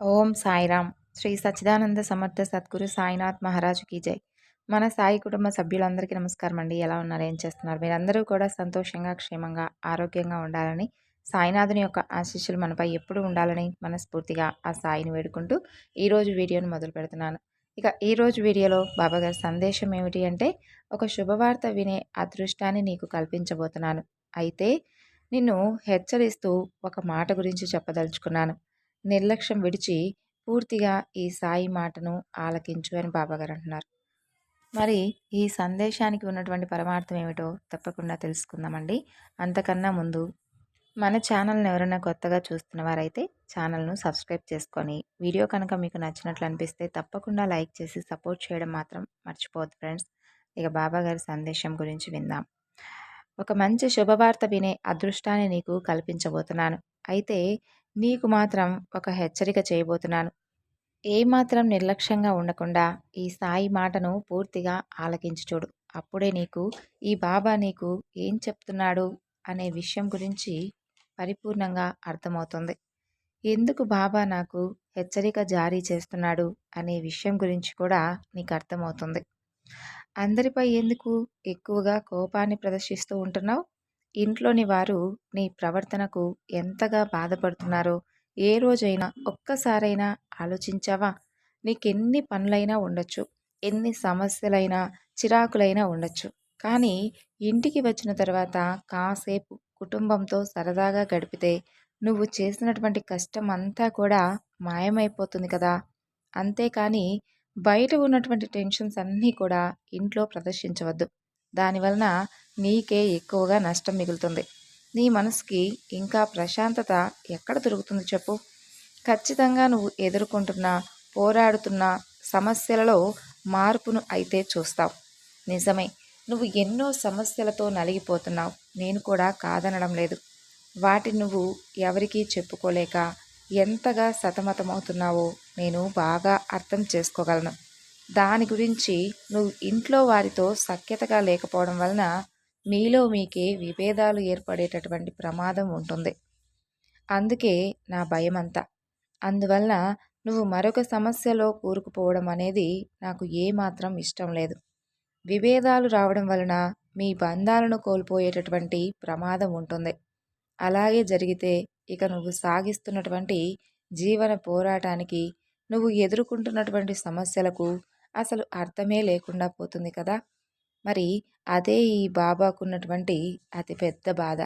ఓం సాయిరామ్ శ్రీ సచ్చిదానంద సమర్థ సద్గురు సాయినాథ్ మహారాజుకి జై. మన సాయి కుటుంబ సభ్యులందరికీ నమస్కారం అండి. ఎలా ఉన్నారు? ఏం చేస్తున్నారు? మీరందరూ కూడా సంతోషంగా క్షేమంగా ఆరోగ్యంగా ఉండాలని సాయినాథుని యొక్క ఆశీస్సులు మనపై ఎప్పుడు ఉండాలని మనస్ఫూర్తిగా ఆ సాయిని వేడుకుంటూ ఈరోజు వీడియోను మొదలు పెడుతున్నాను. ఇక ఈరోజు వీడియోలో బాబాగారి సందేశం ఏమిటి అంటే ఒక శుభవార్త వినే అదృష్టాన్ని నీకు కల్పించబోతున్నాను. అయితే నిన్ను హెచ్చరిస్తూ ఒక మాట గురించి చెప్పదలుచుకున్నాను. నిర్లక్ష్యం విడిచి పూర్తిగా ఈ సాయి మాటను ఆలకించు అని బాబాగారు అంటున్నారు. మరి ఈ సందేశానికి ఉన్నటువంటి పరమార్థం ఏమిటో తప్పకుండా తెలుసుకుందామండి. అంతకన్నా ముందు మన ఛానల్ని ఎవరైనా కొత్తగా చూస్తున్న వారైతే ఛానల్ను సబ్స్క్రైబ్ చేసుకొని వీడియో కనుక మీకు నచ్చినట్లు అనిపిస్తే తప్పకుండా లైక్ చేసి సపోర్ట్ చేయడం మాత్రం మర్చిపోవద్దు ఫ్రెండ్స్. ఇక బాబాగారి సందేశం గురించి విందాం. ఒక మంచి శుభవార్త వినే అదృష్టాన్ని నీకు కల్పించబోతున్నాను. అయితే నీకు మాత్రం ఒక హెచ్చరిక చేయబోతున్నాను. ఏమాత్రం నిర్లక్ష్యంగా ఉండకుండా ఈ సాయి మాటను పూర్తిగా ఆలకించి చూడు. అప్పుడే నీకు ఈ బాబా నీకు ఏం చెప్తున్నాడు అనే విషయం గురించి పరిపూర్ణంగా అర్థమవుతుంది. ఎందుకు బాబా నాకు హెచ్చరిక జారీ చేస్తున్నాడు అనే విషయం గురించి కూడా నీకు అర్థమవుతుంది. అందరిపై ఎందుకు ఎక్కువగా కోపాన్ని ప్రదర్శిస్తూ ఉంటున్నావు? ఇంట్లోని వారు నీ ప్రవర్తనకు ఎంతగా బాధపడుతున్నారో ఏ రోజైనా ఒక్కసారైనా ఆలోచించావా? నీకెన్ని పనులైనా ఉండొచ్చు ఎన్ని సమస్యలైనా చిరాకులైనా ఉండొచ్చు. కానీ ఇంటికి వచ్చిన తర్వాత కాసేపు కుటుంబంతో సరదాగా గడిపితే నువ్వు చేసినటువంటి కష్టం అంతా కూడా మాయమైపోతుంది కదా! అంతేకాని బయట ఉన్నటువంటి టెన్షన్స్ అన్నీ కూడా ఇంట్లో ప్రదర్శించవద్దు. దానివలన నీకే ఎక్కువగా నష్టం మిగులుతుంది. నీ మనసుకి ఇంకా ప్రశాంతత ఎక్కడ దొరుకుతుంది చెప్పు. ఖచ్చితంగా నువ్వు ఎదుర్కొంటున్న పోరాడుతున్న సమస్యలలో మార్పును అయితే చూస్తావు. నిజమే నువ్వు ఎన్నో సమస్యలతో నలిగిపోతున్నావు. నేను కూడా కాదనడం లేదు. వాటి నువ్వు ఎవరికీ చెప్పుకోలేక ఎంతగా సతమతమవుతున్నావో నేను బాగా అర్థం చేసుకోగలను. దాని గురించి నువ్వు ఇంట్లో వారితో సఖ్యతగా లేకపోవడం వలన మీలో మీకే విభేదాలు ఏర్పడేటటువంటి ప్రమాదం ఉంటుంది. అందుకే నా భయమంతా. అందువలన నువ్వు మరొక సమస్యలో కూరుకుపోవడం అనేది నాకు ఏమాత్రం ఇష్టం లేదు. విభేదాలు రావడం వలన మీ బంధాలను కోల్పోయేటటువంటి ప్రమాదం ఉంటుంది. అలాగే జరిగితే ఇక నువ్వు సాగిస్తున్నటువంటి జీవన పోరాటానికి నువ్వు ఎదుర్కొంటున్నటువంటి సమస్యలకు అసలు అర్థమే లేకుండా పోతుంది కదా? మరి అదే ఈ బాబాకున్నటువంటి అతిపెద్ద బాధ.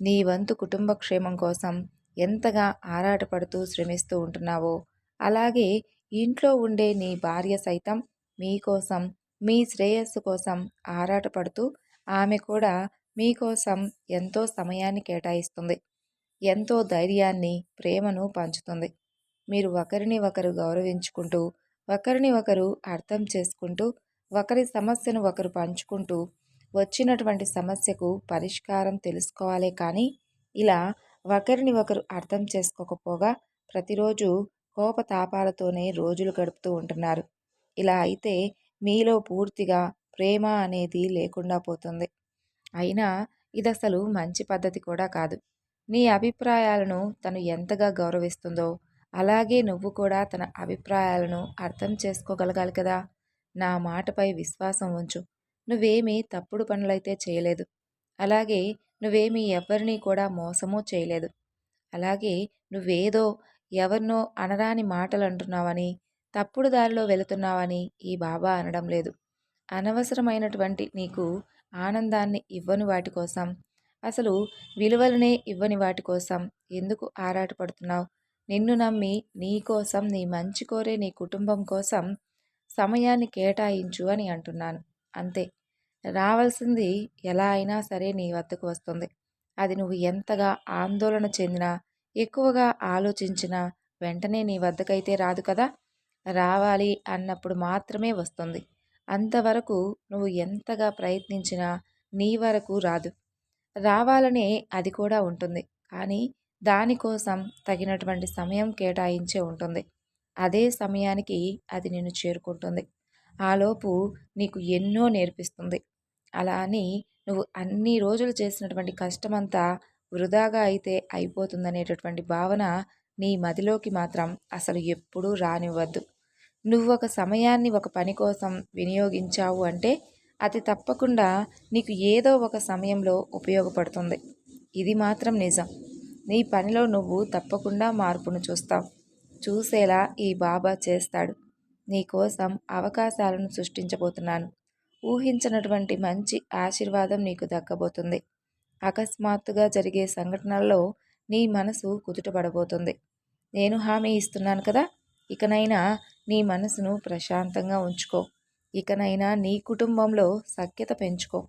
నీ వంతు కుటుంబ క్షేమం కోసం ఎంతగా ఆరాటపడుతూ శ్రమిస్తూ ఉంటున్నావో అలాగే ఇంట్లో ఉండే నీ భార్య సైతం మీకోసం మీ శ్రేయస్సు కోసం ఆరాటపడుతూ ఆమె కూడా మీకోసం ఎంతో సమయాన్ని కేటాయిస్తుంది. ఎంతో ధైర్యాన్ని ప్రేమను పంచుతుంది. మీరు ఒకరిని ఒకరు గౌరవించుకుంటూ ఒకరిని ఒకరు అర్థం చేసుకుంటూ ఒకరి సమస్యను ఒకరు పంచుకుంటూ వచ్చినటువంటి సమస్యకు పరిష్కారం తెలుసుకోవాలి కానీ ఇలా ఒకరిని ఒకరు అర్థం చేసుకోకపోగా ప్రతిరోజు కోపతాపాలతోనే రోజులు గడుపుతూ ఉంటున్నారు. ఇలా అయితే మీలో పూర్తిగా ప్రేమ అనేది లేకుండా పోతుంది. అయినా ఇది అసలు మంచి పద్ధతి కూడా కాదు. నీ అభిప్రాయాలను తను ఎంతగా గౌరవిస్తుందో అలాగే నువ్వు కూడా తన అభిప్రాయాలను అర్థం చేసుకోగలగాలి కదా. నా మాటపై విశ్వాసం ఉంచు. నువ్వేమీ తప్పుడు పనులైతే చేయలేదు. అలాగే నువ్వేమీ ఎవరినీ కూడా మోసమూ చేయలేదు. అలాగే నువ్వేదో ఎవరినో అనరాని మాటలు అంటున్నావని తప్పుడు దారిలో వెళుతున్నావని ఈ బాబా అనడం లేదు. అనవసరమైనటువంటి నీకు ఆనందాన్ని ఇవ్వని వాటి కోసం. అసలు విలువలనే ఇవ్వని వాటి కోసం ఎందుకు ఆరాటపడుతున్నావు? నిన్ను నమ్మి నీ కోసం నీ మంచి కోరే నీ కుటుంబం కోసం సమయాన్ని కేటాయించు అని అంటున్నాను. అంతే. రావాల్సింది ఎలా అయినా సరే నీ వద్దకు వస్తుంది. అది నువ్వు ఎంతగా ఆందోళన చెందినా ఎక్కువగా ఆలోచించినా వెంటనే నీ వద్దకైతే రాదు కదా? రావాలి అన్నప్పుడు మాత్రమే వస్తుంది. అంతవరకు నువ్వు ఎంతగా ప్రయత్నించినా నీ వరకు రాదు. రావాలనే అది కూడా ఉంటుంది. కానీ దానికోసం తగినటువంటి సమయం కేటాయించే ఉంటుంది. అదే సమయానికి అది నిన్ను చేరుకుంటుంది. ఆలోపు నీకు ఎన్నో నేర్పిస్తుంది. అలా అని నువ్వు అన్ని రోజులు చేసినటువంటి కష్టమంతా వృధాగా అయితే అయిపోతుందనేటటువంటి భావన నీ మదిలోకి మాత్రం అసలు ఎప్పుడూ రానివ్వద్దు. నువ్వు ఒక సమయాన్ని ఒక పని కోసం వినియోగించావు అంటే అది తప్పకుండా నీకు ఏదో ఒక సమయంలో ఉపయోగపడుతుంది. ఇది మాత్రం నిజం. నీ పనిలో నువ్వు తప్పకుండా మార్పును చూస్తావు. చూసేలా ఈ బాబా చేస్తాడు. నీకోసం అవకాశాలను సృష్టించబోతున్నాను. ఊహించినటువంటి మంచి ఆశీర్వాదం నీకు దక్కబోతుంది. అకస్మాత్తుగా జరిగే సంఘటనల్లో నీ మనసు కుదుటపడబోతుంది. నేను హామీ ఇస్తున్నాను కదా! ఇకనైనా నీ మనసును ప్రశాంతంగా ఉంచుకో. ఇకనైనా నీ కుటుంబంలో సఖ్యత పెంచుకో.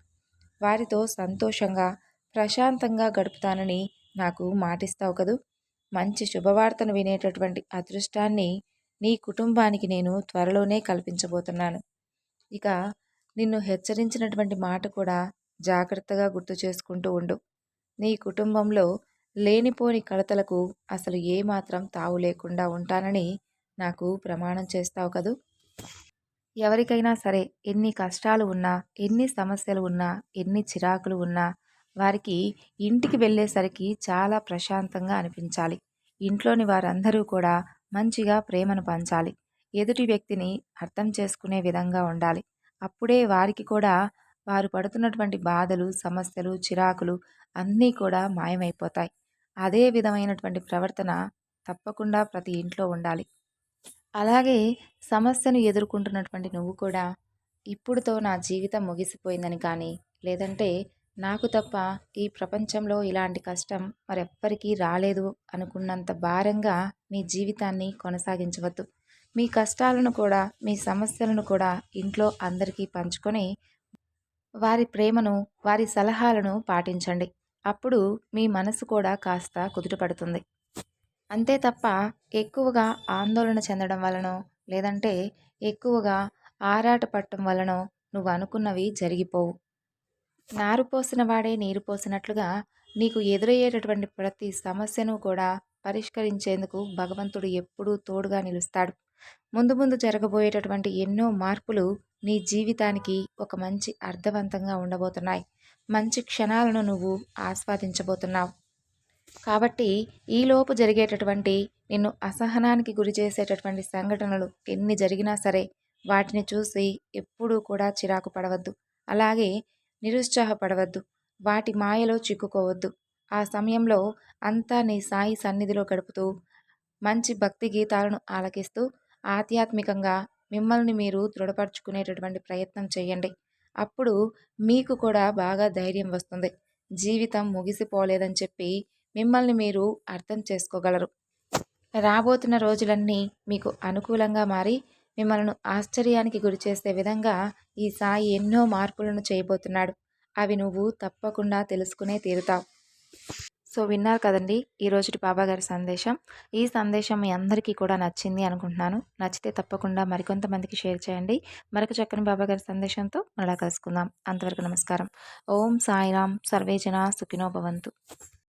వారితో సంతోషంగా ప్రశాంతంగా గడుపుతానని నాకు మాటిస్తావు కదూ! మంచి శుభవార్తను వినేటటువంటి అదృష్టాన్ని నీ కుటుంబానికి నేను త్వరలోనే కల్పించబోతున్నాను. ఇక నిన్ను హెచ్చరించినటువంటి మాట కూడా జాగ్రత్తగా గుర్తు చేసుకుంటూ ఉండు. నీ కుటుంబంలో లేనిపోని కడతలకు అసలు ఏమాత్రం తావు లేకుండా ఉంటానని నాకు ప్రమాణం చేస్తావు కదూ? ఎవరికైనా సరే ఎన్ని కష్టాలు ఉన్నా ఎన్ని సమస్యలు ఉన్నా ఎన్ని చిరాకులు ఉన్నా వారికి ఇంటికి వెళ్ళేసరికి చాలా ప్రశాంతంగా అనిపించాలి. ఇంట్లోని వారందరూ కూడా మంచిగా ప్రేమను పంచాలి. ఎదుటి వ్యక్తిని అర్థం చేసుకునే విధంగా ఉండాలి. అప్పుడే వారికి కూడా వారు పడుతున్నటువంటి బాధలు సమస్యలు చిరాకులు అన్నీ కూడా మాయమైపోతాయి. అదే విధమైనటువంటి ప్రవర్తన తప్పకుండా ప్రతి ఇంట్లో ఉండాలి. అలాగే సమస్యను ఎదుర్కొంటున్నటువంటి నువ్వు కూడా ఇప్పుడుతో నా జీవితం ముగిసిపోయిందని కానీ లేదంటే నాకు తప్ప ఈ ప్రపంచంలో ఇలాంటి కష్టం మరెవ్వరికీ రాలేదు అనుకున్నంత భారంగా మీ జీవితాన్ని కొనసాగించవద్దు. మీ కష్టాలను కూడా మీ సమస్యలను కూడా ఇంట్లో అందరికీ పంచుకొని వారి ప్రేమను వారి సలహాలను పాటించండి. అప్పుడు మీ మనసు కూడా కాస్త కుదుటపడుతుంది. అంతే తప్ప ఎక్కువగా ఆందోళన చెందడం వలనో లేదంటే ఎక్కువగా ఆరాట పట్టడం వలనో నువ్వు అనుకున్నవి జరిగిపోవు. నారు పోసిన వాడే నీరు పోసినట్లుగా నీకు ఎదురయ్యేటటువంటి ప్రతి సమస్యను కూడా పరిష్కరించేందుకు భగవంతుడు ఎప్పుడూ తోడుగా నిలుస్తాడు. ముందు ముందు జరగబోయేటటువంటి ఎన్నో మార్పులు నీ జీవితానికి ఒక మంచి అర్థవంతంగా ఉండబోతున్నాయి. మంచి క్షణాలను నువ్వు ఆస్వాదించబోతున్నావు. కాబట్టి ఈలోపు జరిగేటటువంటి నిన్ను అసహనానికి గురి చేసేటటువంటి సంఘటనలు ఎన్ని జరిగినా సరే వాటిని చూసి ఎప్పుడూ కూడా చిరాకు పడవద్దు. అలాగే నిరుత్సాహపడవద్దు. వాటి మాయలో చిక్కుకోవద్దు. ఆ సమయంలో అంతా నీ సాయి సన్నిధిలో గడుపుతూ మంచి భక్తి గీతాలను ఆలకిస్తూ ఆధ్యాత్మికంగా మిమ్మల్ని మీరు దృఢపరచుకునేటటువంటి ప్రయత్నం చేయండి. అప్పుడు మీకు కూడా బాగా ధైర్యం వస్తుంది. జీవితం ముగిసిపోలేదని చెప్పి మిమ్మల్ని మీరు అర్థం చేసుకోగలరు. రాబోతున్న రోజులన్నీ మీకు అనుకూలంగా మారి మిమ్మల్ని ఆశ్చర్యానికి గురి చేసే విధంగా ఈ సాయి ఎన్నో మార్పులను చేయబోతున్నాడు. అవి నువ్వు తప్పకుండా తెలుసుకునే తీరుతావు. సో విన్నారు కదండి ఈరోజుటి బాబాగారి సందేశం. ఈ సందేశం మీ అందరికీ కూడా నచ్చింది అనుకుంటున్నాను. నచ్చితే తప్పకుండా మరికొంతమందికి షేర్ చేయండి. మరొక చక్కని బాబాగారి సందేశంతో మళ్ళా కలుసుకుందాం. అంతవరకు నమస్కారం. ఓం సాయిరామ్ సర్వేజన సుఖినో భవంతు.